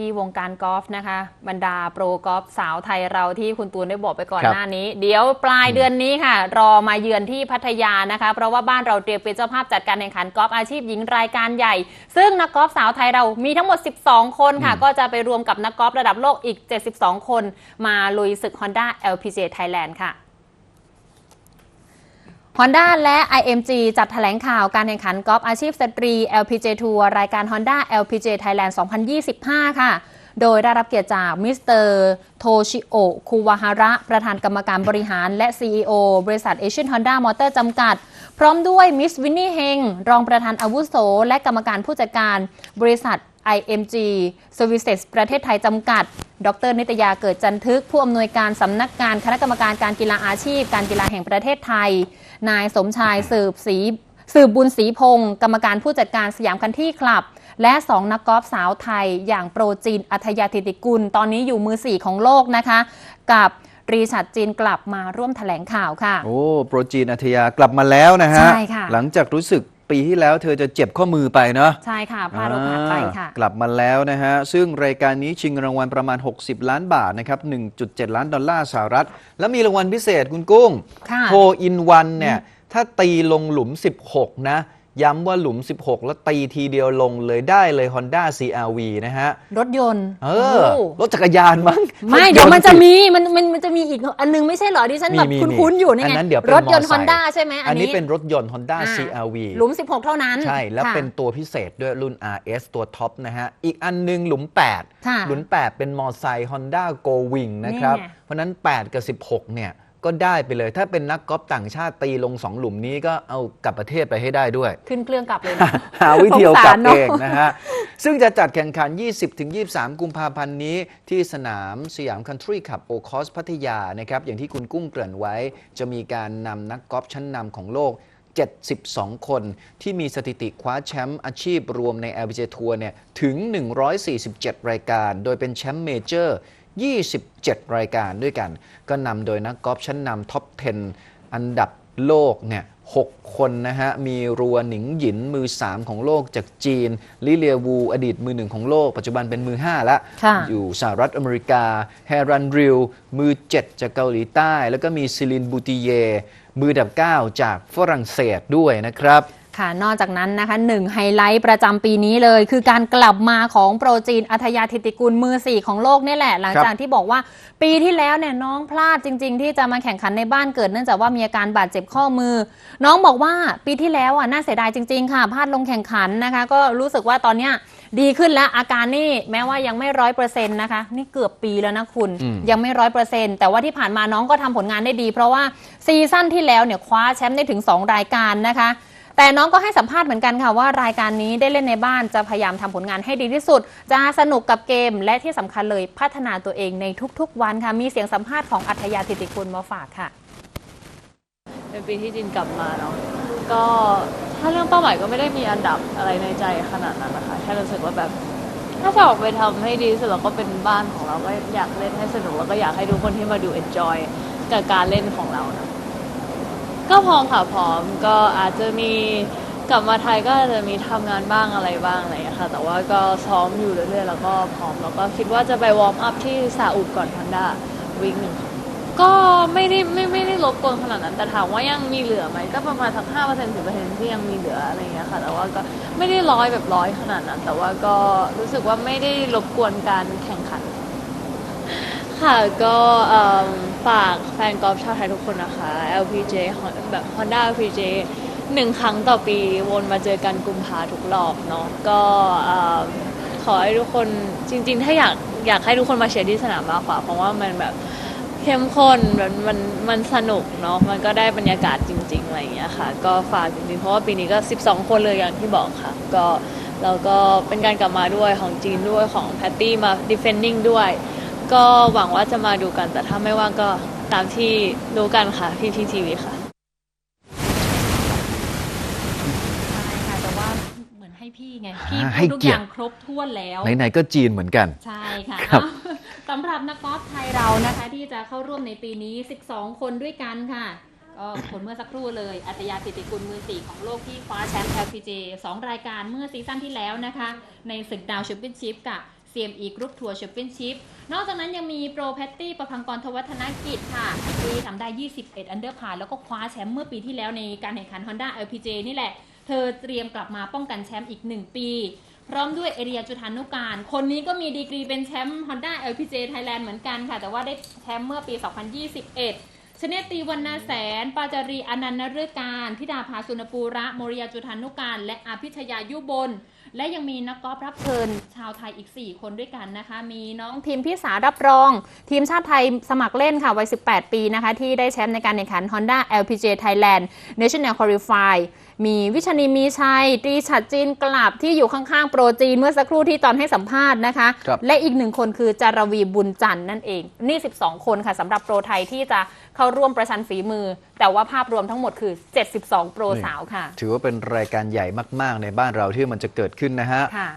ที่วงการกอล์ฟนะคะ บรรดาโปรกอล์ฟสาวไทยเราที่คุณตูนได้บอกไปก่อนครับ หน้านี้ เดี๋ยวปลายเดือนนี้ค่ะ รอมาเยือนที่พัทยานะคะ เพราะว่าบ้านเราเตรียมเป็นเจ้าภาพจัดการแข่งขันกอล์ฟอาชีพหญิงรายการใหญ่ ซึ่งนักกอล์ฟสาวไทยเรามีทั้งหมด 12 คนค่ะ ก็จะไปรวมกับนักกอล์ฟระดับโลกอีก 72 คน มาลุยศึก Honda LPGA Thailand ค่ะ Honda และ IMG จัดแถลงข่าวการแข่งขันกอล์ฟอาชีพสตรี LPGA Tour รายการ Honda LPG Thailand 2025 ค่ะ โดยได้รับเกียรติจากมิสเตอร์โทชิโอคูวาฮาระ ประธานกรรมการบริหารและ CEO บริษัท Asian Honda Motor จำกัด พร้อมด้วยมิสวินนี่เฮงรองประธานอาวุโส และกรรมการผู้จัดการบริษัท IMG Services ประเทศไทยจำกัด ดร นิตยาเกิดจันทึก ผู้อำนวยการสำนักงานคณะกรรมการการกีฬาอาชีพ การกีฬาแห่งประเทศไทย นายสมชายสืบศรีสืบบุญศรีพงศ์กรรมการผู้จัดการสยามคันที่คลับ และ 2 นักกอล์ฟสาวไทย อย่างโปรจีนอัธยาธิติกุล ตอนนี้อยู่มือ 4 ของโลกนะคะ กับรีชัดจีนกลับมาร่วมแถลงข่าวค่ะ โอ้ โปรจีนอัธยากลับมาแล้วนะฮะ ใช่ค่ะ หลังจากรู้สึก ปีที่แล้วเธอจะเจ็บข้อมือไปเนาะใช่ค่ะพลาดโอกาสไปค่ะอ่ากลับมาแล้วนะฮะ ซึ่งรายการนี้ชิงรางวัลประมาณ 60 ล้านบาทนะครับ 1.7 ล้านดอลลาร์สหรัฐ แล้วมีรางวัลพิเศษคุณกุ้งค่ะโฮอินวันเนี่ย ถ้าตีลงหลุม 16 นะ ย้ำว่าหลุม 16 แล้วตีทีเดียวลงเลยได้เลย Honda CRV นะฮะ รถยนต์ เออโอ้รถจักรยานมั้งไม่รถเดี๋ยวมันจะสิมีมันมันมันจะมีอีกอันนึงไม่ใช่เหรอที่ฉันแบบมีมีคุ้นๆอยู่นี่อัไงนนั้นเดี๋ยวเป็นรถยนต์มอไซฮอนด้าใช่ไหมอันนี้เป็นรถยนต์ Honda อ่า CRV หลุม 16 เท่านั้น ใช่ แล้วค่ะเป็นตัวพิเศษด้วยรุ่น RS ตัวท็อปนะฮะ อีกอันหนึงหลุม8ค่ะหลุม 8 เป็นมอไซค์ Honda Go Wing นะครับนี่ไงเพราะฉะนั้น 8 กับ 16 เนี่ย ก็ได้ไปเลย ถ้าเป็นนักกอล์ฟต่างชาติตีลง2หลุมนี้ก็เอากลับประเทศไปให้ได้ด้วย ขึ้นเครื่องกลับเลยนะ หาวิธีเอากลับสงสารเนอะเองนะฮะ ซึ่งจะจัดแข่งขัน 20-23 กุมภาพันธ์นี้ ที่สนามสยามคันทรีขับโอคอสพัทยานะครับ อย่างที่คุณกุ้งเกริ่นไว้ จะมีการนำนักกอล์ฟชั้นนำของโลก 72 คน ที่มีสถิติคว้าแชมป์อาชีพรวมใน LPGA ทัวร์เนี่ยถึง 147 รายการ โดยเป็นแชมป์เมเจอร์ 27 รายการด้วยกัน ก็นำโดยนักกอล์ฟชั้นนำท็อป 10 อันดับโลกเนี่ย6คนนะฮะ มีรัวหนิงหยินมือ 3 ของโลกจากจีน ลิเลียวู อดีตมือหนึ่งของโลก ปัจจุบันเป็นมือ 5 แล้วค่ะอยู่สหรัฐอเมริกา แฮรันริลมือ 7 จากเกาหลีใต้ แล้วก็มีซิลินบูติเย มือดับ 9 จากฝรั่งเศสด้วยนะครับ ค่ะ นอกจากนั้นนะคะหนึ่งไฮไลท์ประจำปีนี้เลย คือการกลับมาของโปรจีนอัธยาธิติกุลมือ4ของโลกนี่แหละ หลังจากที่บอกว่าปีที่แล้วเนี่ยน้องพลาดจริง ๆ ที่จะมาแข่งขันในบ้านเกิด เนื่องจากว่ามีอาการบาดเจ็บข้อมือ น้องบอกว่าปีที่แล้วอะน่าเสียดายจริง ๆ ค่ะพลาดลงแข่งขันนะคะ ก็รู้สึกว่าตอนเนี้ยดีขึ้นแล้วอาการนี่แม้ว่ายังไม่ร้อยเปอร์เซ็นต์นะคะนี่เกือบปีแล้วนะคุณอืมยังไม่ร้อยเปอร์เซ็นต์แต่ว่าที่ผ่านมาน้องก็ทำผลงานได้ดี เพราะว่าซีซั่นที่แล้วเนี่ยคว้าแชมป์ได้ถึง 2 รายการนะคะ แต่น้องก็ให้สัมภาษณ์เหมือนกันค่ะว่ารายการนี้ได้เล่นในบ้านจะพยายามทำผลงานให้ดีที่สุด จะสนุกกับเกม และที่สำคัญเลยพัฒนาตัวเองในทุกๆ วันค่ะมีเสียงสัมภาษณ์ของอัธยาธิติคุณมาฝากค่ะเป็นปีที่จินกลับมาเนาะก็ถ้าเรื่องเป้าหมายก็ไม่ได้มีอันดับอะไรในใจขนาดนั้นนะคะแค่รู้สึกว่าแบบถ้าจะออกไปทำให้ดีสุดเราก็เป็นบ้านของเราก็อยากเล่นให้สนุกแล้วก็อยากให้ทุกคนที่มาดู enjoy กับการเล่นของเรานะ ก็พร้อมค่ะพร้อมก็อาจจะมีกลับมาไทยก็อาจจะมีทำงานบ้างอะไรบ้างอะไรอย่างเงี้ยค่ะ แต่ว่าก็ซ้อมอยู่เรื่อยๆแล้วก็พร้อมแล้วก็คิดว่าจะไปวอร์มอัพที่ซาอุดก่อนทันดาวีคหนึ่งค่ะก็ไม่ได้ไม่ไม่ได้ลบกวนขนาดนั้นแต่ถามว่ายังมีเหลือไหมก็ประมาณสักห้าเปอร์เซ็นต์สิบเปอร์เซ็นต์ที่ยังมีเหลืออะไรอย่างเงี้ยค่ะ แต่ว่าก็ไม่ได้ร้อยแบบร้อยขนาดนั้น แต่ว่าก็รู้สึกว่าไม่ได้รบกวนการแข่ง ค่ะก็เอิ่มฝากแฟนกอล์ฟชาวไทยทุกคนนะคะ LPG แบบ Honda LPG หนึ่งครั้งต่อปีวนมาเจอกันกุมภาทุกรอบเนาะก็เอิ่มขอให้ทุกคนจริง ๆ ถ้าอยากอยากให้ทุกคนมาเชียร์ที่สนามมากกว่าเพราะว่ามันแบบเข้มข้นมันมันมันสนุกเนาะมันก็ได้บรรยากาศจริง ๆ อะไรอย่างเงี้ยค่ะ ก็ฝากจริงๆ เพราะว่าปีนี้ก็ 12 คนเลยอย่างที่บอกค่ะ ก็แล้วก็เป็นการกลับมาด้วยของจีนด้วยของแพตตี้มา defending ด้วย ก็หวังว่าจะมาดูกัน แต่ถ้าไม่ว่างก็ตามที่รู้กันค่ะพี่พีทีวีค่ะ ใช่ค่ะแต่ว่าเหมือนให้พี่ไง พี่อ่าพูให้ดทุกเกีอยรติ ย่างครบถ้วนแล้ว ไหนๆก็จีนเหมือนกัน ใช่ค่ะครับสำหรับนักกอล์ฟไทยเรานะคะ ที่จะเข้าร่วมในปีนี้ 12 คนด้วยกันค่ะ ก็คนเมื่อสักครู่เลย อัตยาติติกุลมือสี่ของโลกที่คว้าแชมป์ LPGA 2 รายการเมื่อซีซั่นที่แล้วนะคะ ในศึกดาวแชมเปี้ยนชิพกับ CME Group Tour Championship นอกจากนั้นยังมีโปรแพตตี้ประพังกรทวัฒนกิจค่ะที่ทำได้ 21 อันเดอร์พาแล้วก็คว้าแชมป์เมื่อปีที่แล้วในการแข่งขัน Honda LPG นี่แหละ เธอเตรียมกลับมาป้องกันแชมป์อีก 1 ปี พร้อมด้วยเอเรียจุธานุการ คนนี้ก็มีดีกรีเป็นแชมป์ Honda LPG Thailand เหมือนกันค่ะ แต่ว่าได้แชมป์เมื่อปี 2021ชเนตตีวรรณแสน ปาจารีอนันต์นฤการ ธิดาภาสุนปูระ โมริยาจุธานุการ และอาพิชยายุบลและยังมีนักกอล์ฟรับเชิญชาวไทยอีก 4 คนด้วยกันนะคะ มีน้องพิมพิสารับรอง ทีมชาติไทยสมัครเล่นค่ะวัย 18 ปีนะคะ ที่ได้แชมป์ในการแข่งขัน Honda LPGA Thailand National Qualify มีวิชนีมีชัยตรีฉัดจีนกลับที่อยู่ข้างๆ โปรจีนเมื่อสักครู่ที่ตอนให้สัมภาษณ์นะคะครับและอีกหนึ่งคนคือจารวีบุญจันทร์นั่นเอง นี่ 12 คนค่ะสำหรับโปรไทยที่จะเข้าร่วมประชันฝีมือ แต่ว่าภาพรวมทั้งหมดคือ 72 โปรสาวค่ะ ถือว่าเป็นรายการใหญ่มากๆ ในบ้านเราที่มันจะเกิดขึ้นนะฮะ